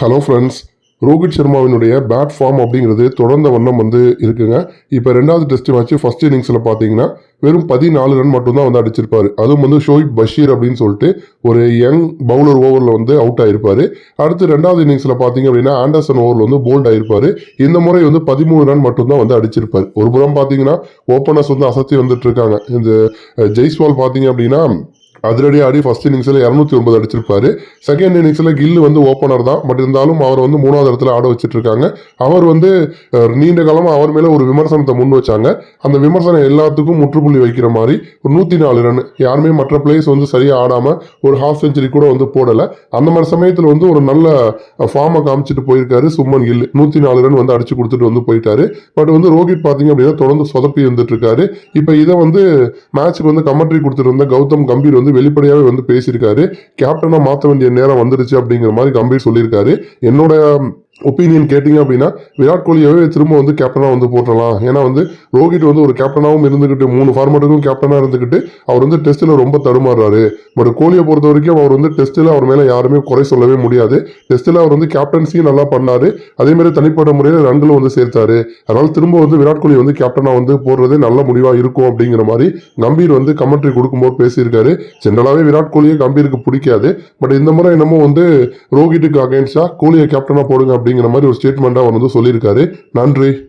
Hello friends Rohit சர்மாவினுடைய bad form அப்படிங்கிறது தொடர்ந்த வண்ணம் வந்து இருக்குங்க. இப்போ ரெண்டாவது டெஸ்ட் மேட்ச் ஃபர்ஸ்ட் இன்னிங்ஸில் பார்த்தீங்கன்னா வெறும் பதினாலு ரன் மட்டும்தான் வந்து அடிச்சிருப்பாரு. அதுவும் வந்து ஷோயிப் பஷீர் அப்படின்னு சொல்லிட்டு ஒரு யங் பவுலர் ஓவரில் வந்து அவுட் ஆயிருப்பார். அடுத்து ரெண்டாவது இன்னிங்ஸில் பார்த்தீங்க அப்படின்னா ஆண்டர்சன் ஓவரில் வந்து போல்ட் ஆகிருப்பார் இந்த முறை வந்து பதிமூணு ரன் மட்டும்தான் வந்து அடிச்சிருப்பார். ஒரு புறம் பார்த்தீங்கன்னா ஓப்பனர்ஸ் வந்து அசத்தி வந்துட்டு இருக்காங்க. இந்த ஜெய்ஸ்வால் பார்த்தீங்க அப்படின்னா அதிரடி ஆடி ஃபர்ஸ்ட் இன்னிங்ஸில் இரநூத்தி ஒன்பது அடிச்சிருப்பாரு. செகண்ட் இன்னிங்ஸில் கில்லு வந்து ஓப்பனர் தான். பட் இருந்தாலும் அவர் வந்து மூணாவது இடத்துல ஆட வச்சுட்டு இருக்காங்க அவர் வந்து நீண்ட காலமாக அவர் மேலே ஒரு விமர்சனத்தை முன் வச்சாங்க. அந்த விமர்சனம் எல்லாத்துக்கும் முற்றுப்புள்ளி வைக்கிற மாதிரி ஒரு நூற்றி நாலு ரன் யாருமே மற்ற பிளேயர்ஸ் வந்து சரியாக ஆடாமல் ஒரு ஹாஃப் செஞ்சுரி கூட வந்து போடலை. அந்த மாதிரி சமயத்தில் வந்து ஒரு நல்ல ஃபார்மை காமிச்சிட்டு போயிருக்காரு சும்மன் கில் நூற்றி நாலு ரன் வந்து அடிச்சு கொடுத்துட்டு வந்து போயிட்டாரு. பட் வந்து ரோஹித் பார்த்தீங்க அப்படின்னா தொடர்ந்து சொதப்பி வந்துட்டு இருக்காரு இப்போ இதை வந்து மேட்ச்சுக்கு வந்து கமெண்ட்ரி கொடுத்துட்டு இருந்த கௌதம் கம்பீர் வந்து வெளிப்படையாகவே வந்து பேசியிருக்காரு. கேப்டனாக மாற்ற வேண்டிய நேரம் வந்துருச்சு அப்படிங்கிற மாதிரி கம்பீர் சொல்லியிருக்காரு. என்னோட ஒப்பீனியன் கேட்டிங்க அப்படின்னா விராட் கோலியாவே திரும்ப வந்து கேப்டனாக வந்து போட்டுடலாம் ஏன்னா வந்து ரோஹித் வந்து ஒரு கேப்டனாகவும் இருந்துக்கிட்டு மூணு ஃபார்மேட்டுக்கும் கேப்டனாக இருந்துக்கிட்டு அவர் வந்து டெஸ்ட்டில் ரொம்ப தடுமாறுறாரு. பட் கோலியை பொறுத்த வரைக்கும் அவர் வந்து டெஸ்ட்டில் அவர் மேலே யாருமே குறை சொல்லவே முடியாது. டெஸ்ட்டில் அவர் வந்து கேப்டன்சியும் நல்லா பண்ணார். அதேமாதிரி தனிப்பட்ட முறையில் ரன்களும் வந்து சேர்த்தாரு. அதனால் திரும்ப வந்து விராட் கோலி வந்து கேப்டனாக வந்து போடுறதே நல்ல முடிவாக இருக்கும் அப்படிங்கிற மாதிரி கம்பீர் வந்து கமெண்ட்ரி கொடுக்கும்போது பேசியிருக்காரு. ஜென்ரலாகவே விராட் கோலியை கம்பீருக்கு பிடிக்காது. பட் இந்த முறை என்னமோ வந்து ரோஹித்துக்கு அகேன்ஸ்டாக கோலியை கேப்டனாக போடுங்க அப்படிங்கிற மாதிரி ஒரு ஸ்டேட்மெண்ட்டாக அவர் வந்து சொல்லியிருக்காரு. நன்றி.